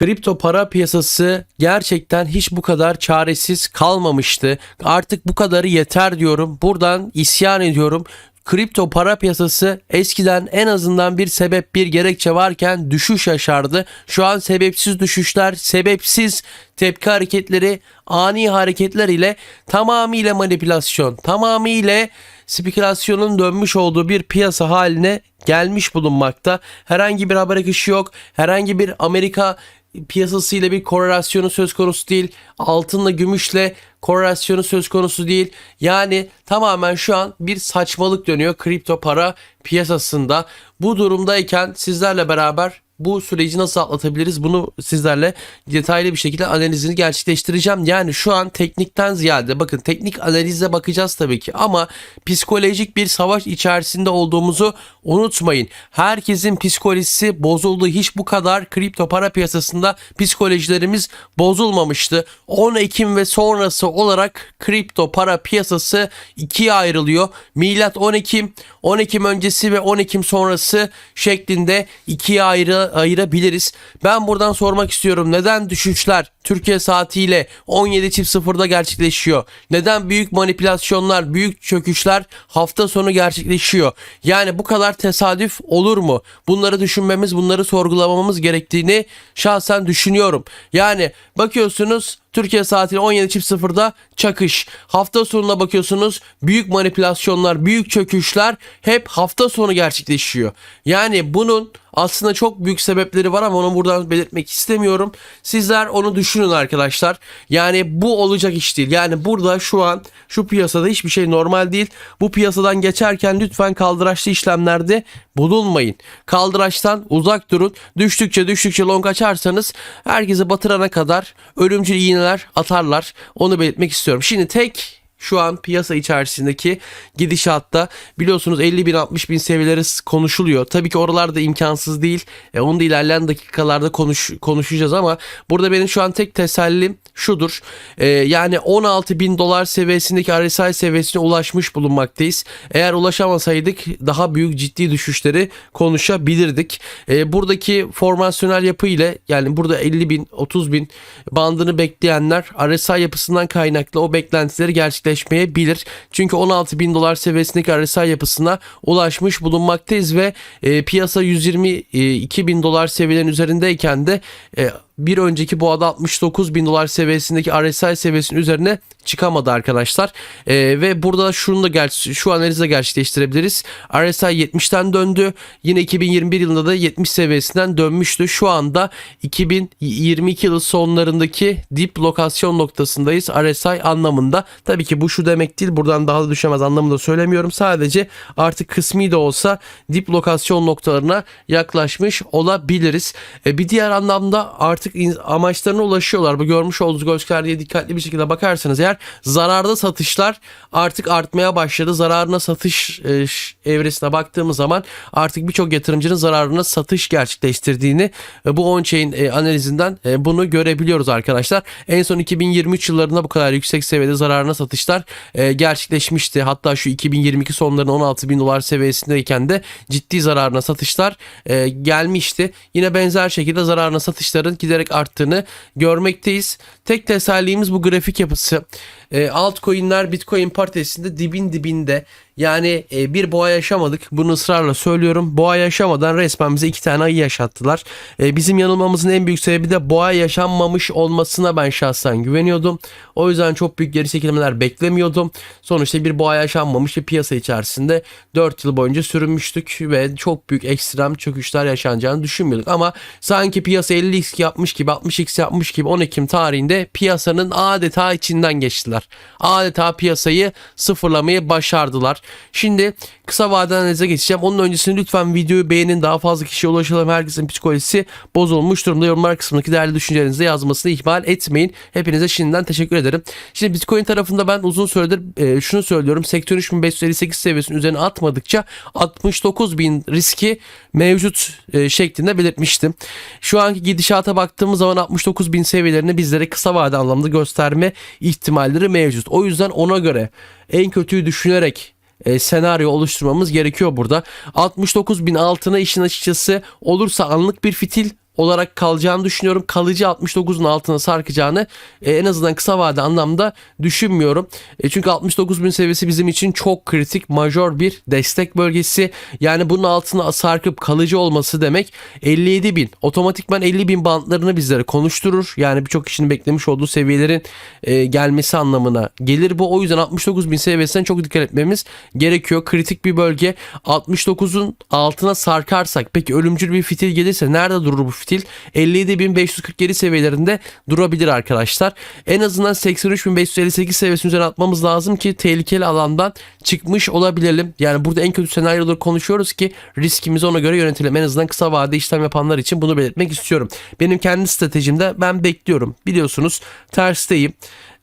Kripto para piyasası gerçekten hiç bu kadar çaresiz kalmamıştı. Artık bu kadarı yeter diyorum. Buradan isyan ediyorum. Kripto para piyasası eskiden en azından bir sebep bir gerekçe varken düşüş yaşardı. Şu an sebepsiz düşüşler, sebepsiz tepki hareketleri, ani hareketler ile tamamıyla manipülasyon, tamamıyla spekülasyonun dönmüş olduğu bir piyasa haline gelmiş bulunmakta. Herhangi bir haber akışı yok. Herhangi bir Amerika piyasasıyla bir korelasyonu söz konusu değil. Altınla gümüşle korelasyonu söz konusu değil. Yani tamamen şu an bir saçmalık dönüyor kripto para piyasasında. Bu durumdayken sizlerle beraber bu süreci nasıl atlatabiliriz bunu sizlerle detaylı bir şekilde analizini gerçekleştireceğim. Yani şu an teknikten ziyade bakın teknik analize bakacağız tabii ki ama psikolojik bir savaş içerisinde olduğumuzu unutmayın. Herkesin psikolojisi bozuldu. Hiç bu kadar kripto para piyasasında psikolojilerimiz bozulmamıştı. 10 Ekim ve sonrası olarak kripto para piyasası ikiye ayrılıyor. Milat 10 Ekim, 10 Ekim öncesi ve 10 Ekim sonrası şeklinde ikiye ayrı ayırabiliriz. Ben buradan sormak istiyorum. Neden düşüşler Türkiye saatiyle 17.00'da gerçekleşiyor? Neden büyük manipülasyonlar, büyük çöküşler hafta sonu gerçekleşiyor? Yani bu kadar tesadüf olur mu? Bunları düşünmemiz, bunları sorgulamamız gerektiğini şahsen düşünüyorum. Yani bakıyorsunuz Türkiye saatiyle 17.00'da çakış. Hafta sonuna bakıyorsunuz büyük manipülasyonlar, büyük çöküşler hep hafta sonu gerçekleşiyor. Yani bunun aslında çok büyük sebepleri var ama onu buradan belirtmek istemiyorum. Sizler onu düşünün arkadaşlar. Yani bu olacak iş değil. Yani burada şu an şu piyasada hiçbir şey normal değil. Bu piyasadan geçerken lütfen kaldıraçlı işlemlerde bulunmayın. Kaldıraçtan uzak durun. Düştükçe düştükçe long açarsanız herkese batırana kadar ölümcül iğneler atarlar. Onu belirtmek istiyorum. Şimdi tek şu an piyasa içerisindeki gidişatta biliyorsunuz 50 bin 60 bin seviyeleri konuşuluyor. Tabii ki oralarda imkansız değil. E, onu da ilerleyen dakikalarda konuş, konuşacağız ama burada benim şu an tek tesellim şudur. E, yani 16 bin dolar seviyesindeki RSI seviyesine ulaşmış bulunmaktayız. Eğer ulaşamasaydık daha büyük ciddi düşüşleri konuşabilirdik. E, buradaki formasyonel yapı ile yani burada 50 bin 30 bin bandını bekleyenler RSI yapısından kaynaklı o beklentileri gerçekleşmeyebilir. Çünkü 16 bin dolar seviyesindeki RSI yapısına ulaşmış bulunmaktayız ve e, piyasa 122 bin dolar seviyenin üzerindeyken de e, bir önceki boğada 69 bin dolar seviyesindeki RSI seviyesinin üzerine çıkamadı arkadaşlar. Ee, ve burada şunu da ger- şu analizi gerçekleştirebiliriz. RSI 70'ten döndü. Yine 2021 yılında da 70 seviyesinden dönmüştü. Şu anda 2022 yılı sonlarındaki dip lokasyon noktasındayız RSI anlamında. Tabii ki bu şu demek değil. Buradan daha da düşemez anlamında söylemiyorum. Sadece artık kısmi de olsa dip lokasyon noktalarına yaklaşmış olabiliriz. Ee, bir diğer anlamda artık in- amaçlarına ulaşıyorlar. Bu görmüş olduğunuz gösterdiğe dikkatli bir şekilde bakarsanız eğer zararda satışlar artık artmaya başladı. Zararına satış e, evresine baktığımız zaman artık birçok yatırımcının zararına satış gerçekleştirdiğini e, bu on-chain e, analizinden e, bunu görebiliyoruz arkadaşlar. En son 2023 yıllarında bu kadar yüksek seviyede zararına satışlar e, gerçekleşmişti. Hatta şu 2022 sonlarının 16 bin dolar seviyesindeyken de ciddi zararına satışlar e, gelmişti. Yine benzer şekilde zararına satışların giderek arttığını görmekteyiz. Tek tesellimiz bu grafik yapısı. E, altcoin'ler Bitcoin paritesinde dibin dibinde. Yani e, bir boğa yaşamadık. Bunu ısrarla söylüyorum. Boğa yaşamadan resmen bize iki tane ayı yaşattılar. E, bizim yanılmamızın en büyük sebebi de boğa yaşanmamış olmasına ben şahsen güveniyordum. O yüzden çok büyük geri çekilmeler beklemiyordum. Sonuçta bir boğa yaşanmamış bir piyasa içerisinde 4 yıl boyunca sürünmüştük ve çok büyük ekstrem çöküşler yaşanacağını düşünmüyorduk. Ama sanki piyasa 50x yapmış gibi 60x yapmış gibi 10 Ekim tarihinde piyasanın adeta içinden geçtiler. Adeta piyasayı sıfırlamayı başardılar. Şimdi kısa vadeli analize geçeceğim. Onun öncesinde lütfen videoyu beğenin. Daha fazla kişiye ulaşalım. Herkesin psikolojisi bozulmuş durumda. Yorumlar kısmındaki değerli düşüncelerinizi yazmasını ihmal etmeyin. Hepinize şimdiden teşekkür ederim. Şimdi Bitcoin tarafında ben uzun süredir e, şunu söylüyorum. Sektör 3558 seviyesinin üzerine atmadıkça 69 bin riski mevcut e, şeklinde belirtmiştim. Şu anki gidişata baktığımız zaman 69 bin seviyelerini bizlere kısa vade anlamda gösterme ihtimalleri mevcut. O yüzden ona göre en kötüyü düşünerek e, senaryo oluşturmamız gerekiyor burada. 69 bin altına işin açıkçası olursa anlık bir fitil olarak kalacağını düşünüyorum. Kalıcı 69'un altına sarkacağını e, en azından kısa vade anlamda düşünmüyorum. E, çünkü 69 bin seviyesi bizim için çok kritik, majör bir destek bölgesi. Yani bunun altına sarkıp kalıcı olması demek 57 bin. Otomatikman 50 bin bantlarını bizlere konuşturur. Yani birçok kişinin beklemiş olduğu seviyelerin e, gelmesi anlamına gelir bu. O yüzden 69 bin seviyesinden çok dikkat etmemiz gerekiyor. Kritik bir bölge. 69'un altına sarkarsak peki ölümcül bir fitil gelirse nerede durur bu fitil? 57.547 seviyelerinde durabilir arkadaşlar. En azından 83.558 seviyesinin üzerine atmamız lazım ki tehlikeli alandan çıkmış olabilelim. Yani burada en kötü senaryoları konuşuyoruz ki riskimizi ona göre yönetelim. En azından kısa vade işlem yapanlar için bunu belirtmek istiyorum. Benim kendi stratejimde ben bekliyorum. Biliyorsunuz tersteyim.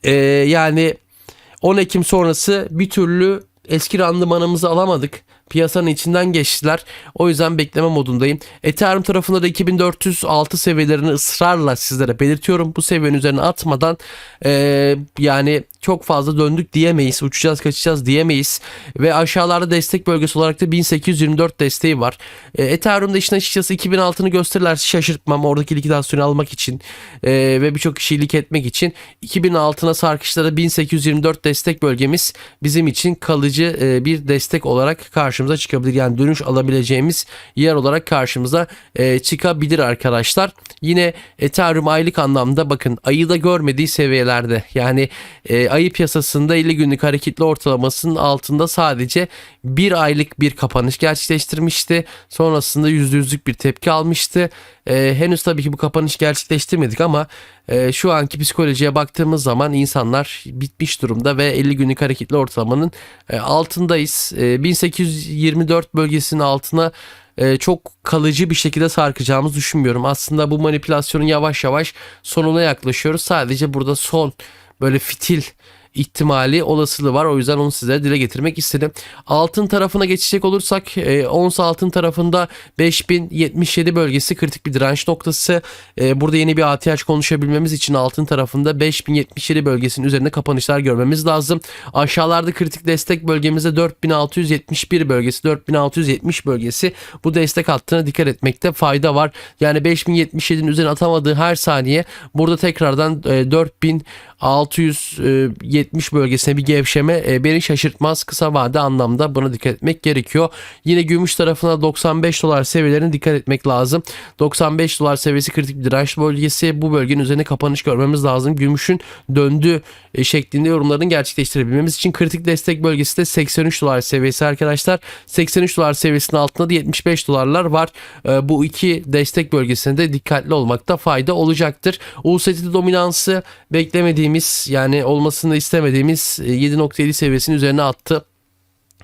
Ee, yani 10 Ekim sonrası bir türlü eski randımanımızı alamadık. Piyasanın içinden geçtiler. O yüzden bekleme modundayım. Ethereum tarafında da 2406 seviyelerini ısrarla sizlere belirtiyorum. Bu seviyenin üzerine atmadan eee, yani çok fazla döndük diyemeyiz. Uçacağız kaçacağız diyemeyiz. Ve aşağılarda destek bölgesi olarak da 1824 desteği var. E, Ethereum'da işin açıkçası 2006'ını gösterirlerse şaşırtmam. Oradaki likidasyonu almak için e, ve birçok kişiyi lik etmek için 2006'na sarkışlara 1824 destek bölgemiz bizim için kalıcı e, bir destek olarak karşımıza çıkabilir. Yani dönüş alabileceğimiz yer olarak karşımıza e, çıkabilir arkadaşlar. Yine Ethereum aylık anlamda bakın ayı da görmediği seviyelerde. Yani e, ayı piyasasında 50 günlük hareketli ortalamasının altında sadece bir aylık bir kapanış gerçekleştirmişti. Sonrasında %100'lük bir tepki almıştı. E, henüz tabii ki bu kapanış gerçekleştirmedik ama e, şu anki psikolojiye baktığımız zaman insanlar bitmiş durumda ve 50 günlük hareketli ortalamanın e, altındayız. E, 1824 bölgesinin altına e, çok kalıcı bir şekilde sarkacağımızı düşünmüyorum. Aslında bu manipülasyonun yavaş yavaş sonuna yaklaşıyoruz. Sadece burada son böyle fitil ihtimali olasılığı var. O yüzden onu size dile getirmek istedim. Altın tarafına geçecek olursak e, ons altın tarafında 5077 bölgesi kritik bir direnç noktası. E, burada yeni bir ATH konuşabilmemiz için altın tarafında 5077 bölgesinin üzerinde kapanışlar görmemiz lazım. Aşağılarda kritik destek bölgemizde 4671 bölgesi 4670 bölgesi bu destek hattına dikkat etmekte fayda var. Yani 5077'nin üzerine atamadığı her saniye burada tekrardan e, 4670 bölgesine bir gevşeme e, beni şaşırtmaz. Kısa vade anlamda buna dikkat etmek gerekiyor. Yine gümüş tarafına 95 dolar seviyelerine dikkat etmek lazım. 95 dolar seviyesi kritik bir direnç bölgesi. Bu bölgenin üzerine kapanış görmemiz lazım. Gümüşün döndü e, şeklinde yorumlarını gerçekleştirebilmemiz için kritik destek bölgesi de 83 dolar seviyesi arkadaşlar. 83 dolar seviyesinin altında da 75 dolarlar var. E, bu iki destek bölgesinde de dikkatli olmakta fayda olacaktır. USD dominansı beklemediğimiz yani olmasını istemediğimiz e, 7.7 seviyesinin üzerine attı.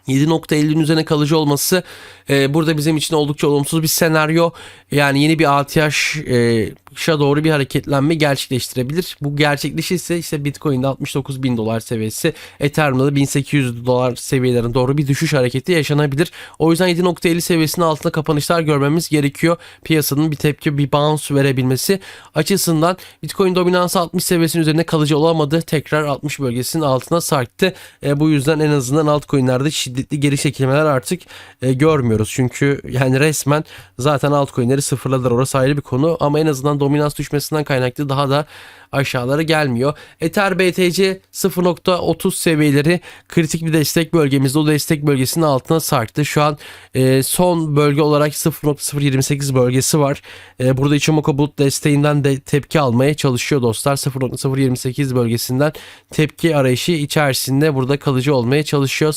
7.50'nin üzerine kalıcı olması e, burada bizim için oldukça olumsuz bir senaryo. Yani yeni bir ATH'a doğru bir hareketlenme gerçekleştirebilir. Bu gerçekleşirse işte Bitcoin'de 69 bin dolar seviyesi, Ethereum'da da 1800 dolar seviyelerine doğru bir düşüş hareketi yaşanabilir. O yüzden 7.50 seviyesinin altında kapanışlar görmemiz gerekiyor. Piyasanın bir tepki, bir bounce verebilmesi açısından Bitcoin dominansı 60 seviyesinin üzerinde kalıcı olamadı. Tekrar 60 bölgesinin altına sarktı. E, bu yüzden en azından altcoin'lerde şiddetli geri çekilmeler artık e, görmüyoruz. Çünkü yani resmen zaten altcoin'leri sıfırladılar. Orası ayrı bir konu ama en azından dominans düşmesinden kaynaklı daha da aşağılara gelmiyor. Ether BTC 0.30 seviyeleri kritik bir destek bölgemizde. O destek bölgesinin altına sarktı. Şu an e, son bölge olarak 0.028 bölgesi var. E, burada Ichimoku Bulut desteğinden de tepki almaya çalışıyor dostlar. 0.028 bölgesinden tepki arayışı içerisinde burada kalıcı olmaya çalışıyor.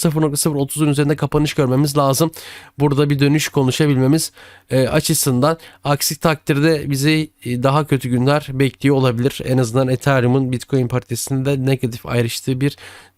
0.030'un üzerinde kapanış görmemiz lazım. Burada bir dönüş konuşabilmemiz e, açısından. Aksi takdirde bizi e, daha kötü günler bekliyor olabilir. En azından Ethereum'un Bitcoin paritesinde negatif ayrıştığı bir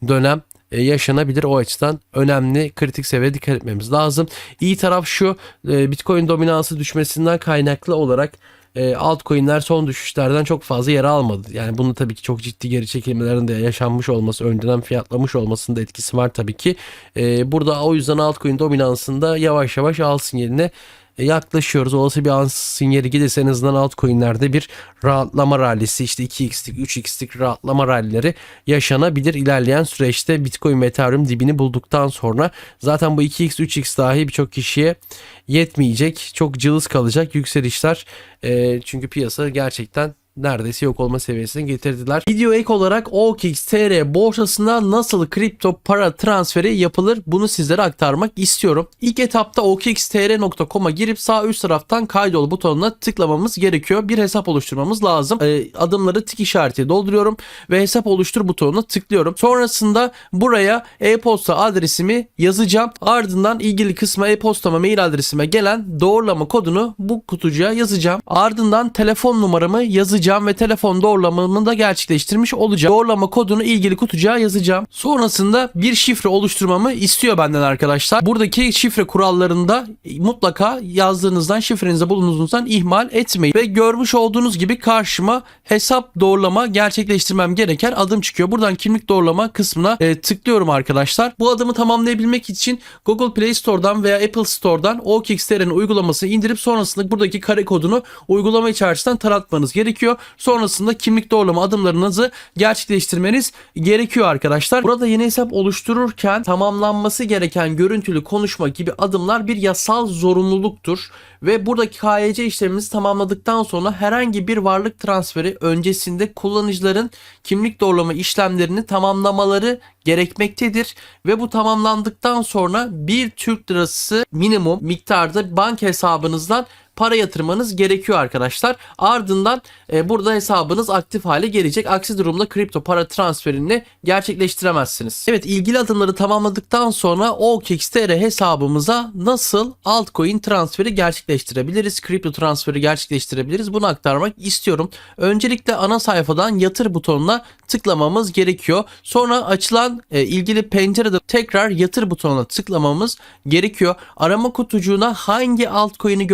dönem e, yaşanabilir. O açıdan önemli kritik seviyeye dikkat etmemiz lazım. İyi taraf şu e, Bitcoin dominansı düşmesinden kaynaklı olarak e, altcoin'ler son düşüşlerden çok fazla yer almadı. Yani bunun tabii ki çok ciddi geri çekilmelerin de yaşanmış olması, önceden fiyatlamış olmasının da etkisi var tabii ki. E, burada o yüzden altcoin dominansında yavaş yavaş alsın yerine e, yaklaşıyoruz. Olası bir an sinyali gelirse en azından altcoin'lerde bir rahatlama rallisi işte 2x'lik 3x'lik rahatlama rallileri yaşanabilir ilerleyen süreçte Bitcoin ve Ethereum dibini bulduktan sonra zaten bu 2x 3x dahi birçok kişiye yetmeyecek. Çok cılız kalacak yükselişler. E, çünkü piyasa gerçekten neredeyse yok olma seviyesine getirdiler. Video ek olarak OKX TR borsasında nasıl kripto para transferi yapılır bunu sizlere aktarmak istiyorum. İlk etapta okxtr.com'a girip sağ üst taraftan kaydol butonuna tıklamamız gerekiyor. Bir hesap oluşturmamız lazım. Ee, adımları tik işareti dolduruyorum ve hesap oluştur butonuna tıklıyorum. Sonrasında buraya e-posta adresimi yazacağım. Ardından ilgili kısma e-postama mail adresime gelen doğrulama kodunu bu kutucuğa yazacağım. Ardından telefon numaramı yazacağım ve telefon doğrulamamı da gerçekleştirmiş olacağım. Doğrulama kodunu ilgili kutucuğa yazacağım. Sonrasında bir şifre oluşturmamı istiyor benden arkadaşlar. Buradaki şifre kurallarında mutlaka yazdığınızdan şifrenize bulunduğunuzdan ihmal etmeyin. Ve görmüş olduğunuz gibi karşıma hesap doğrulama gerçekleştirmem gereken adım çıkıyor. Buradan kimlik doğrulama kısmına e, tıklıyorum arkadaşlar. Bu adımı tamamlayabilmek için Google Play Store'dan veya Apple Store'dan OKXTR'nin uygulamasını indirip sonrasında buradaki kare kodunu uygulama içerisinden taratmanız gerekiyor. Sonrasında kimlik doğrulama adımlarınızı gerçekleştirmeniz gerekiyor arkadaşlar. Burada yeni hesap oluştururken tamamlanması gereken görüntülü konuşma gibi adımlar bir yasal zorunluluktur. Ve buradaki KYC işlemimizi tamamladıktan sonra herhangi bir varlık transferi öncesinde kullanıcıların kimlik doğrulama işlemlerini tamamlamaları gerekmektedir ve bu tamamlandıktan sonra bir Türk lirası minimum miktarda banka hesabınızdan para yatırmanız gerekiyor arkadaşlar. Ardından e, burada hesabınız aktif hale gelecek. Aksi durumda kripto para transferini gerçekleştiremezsiniz. Evet ilgili adımları tamamladıktan sonra OKXTR hesabımıza nasıl altcoin transferi gerçekleştirebiliriz? Kripto transferi gerçekleştirebiliriz. Bunu aktarmak istiyorum. Öncelikle ana sayfadan yatır butonuna tıklamamız gerekiyor. Sonra açılan e, ilgili pencerede tekrar yatır butonuna tıklamamız gerekiyor. Arama kutucuğuna hangi altcoin'i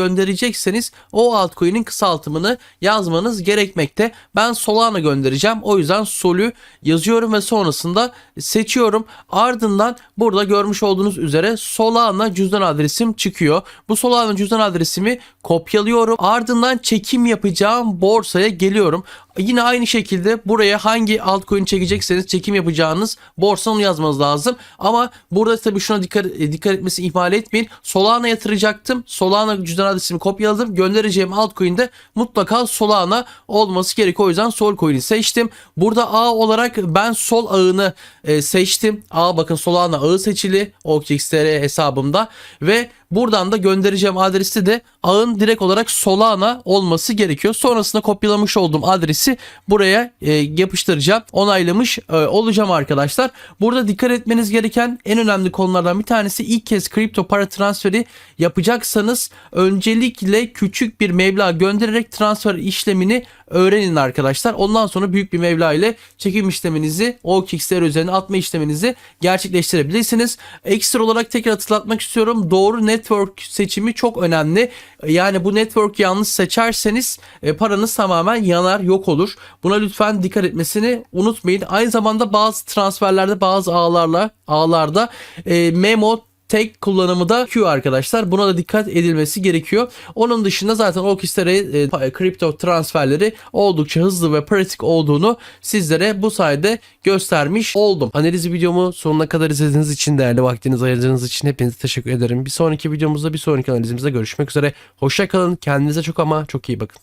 gönderecekseniz o altcoin'in kısaltımını yazmanız gerekmekte. Ben Solana göndereceğim. O yüzden Sol'ü yazıyorum ve sonrasında seçiyorum. Ardından burada görmüş olduğunuz üzere Solana cüzdan adresim çıkıyor. Bu Solana cüzdan adresimi kopyalıyorum. Ardından çekim yapacağım borsaya geliyorum. Yine aynı şekilde buraya hangi altcoin çekecekseniz çekim yapacağınız borsa onu yazmanız lazım. Ama burada tabii şuna dikkat, dikkat etmesi ihmal etmeyin. Solana yatıracaktım. Solana cüzdan adresimi kopyaladım. Göndereceğim altcoin'de mutlaka Solana olması gerekiyor. O yüzden Solcoin'i seçtim. Burada ağ olarak ben sol ağını e, seçtim. Ağ bakın Solana ağı seçili. OKXTR hesabımda ve Buradan da göndereceğim adresi de ağın direkt olarak Solana olması gerekiyor. Sonrasında kopyalamış olduğum adresi buraya e, yapıştıracağım. Onaylamış e, olacağım arkadaşlar. Burada dikkat etmeniz gereken en önemli konulardan bir tanesi ilk kez kripto para transferi yapacaksanız öncelikle küçük bir meblağ göndererek transfer işlemini öğrenin arkadaşlar. Ondan sonra büyük bir meblağ ile çekim işleminizi OKX'ler üzerine atma işleminizi gerçekleştirebilirsiniz. Ekstra olarak tekrar hatırlatmak istiyorum. Doğru network seçimi çok önemli. Yani bu network yanlış seçerseniz e, paranız tamamen yanar yok olur. Buna lütfen dikkat etmesini unutmayın. Aynı zamanda bazı transferlerde bazı ağlarla ağlarda e, memo tek kullanımı da Q arkadaşlar. Buna da dikkat edilmesi gerekiyor. Onun dışında zaten OKX'lere e, kripto transferleri oldukça hızlı ve pratik olduğunu sizlere bu sayede göstermiş oldum. Analiz videomu sonuna kadar izlediğiniz için değerli vaktinizi ayırdığınız için hepinize teşekkür ederim. Bir sonraki videomuzda bir sonraki analizimizde görüşmek üzere. Hoşça kalın. Kendinize çok ama çok iyi bakın.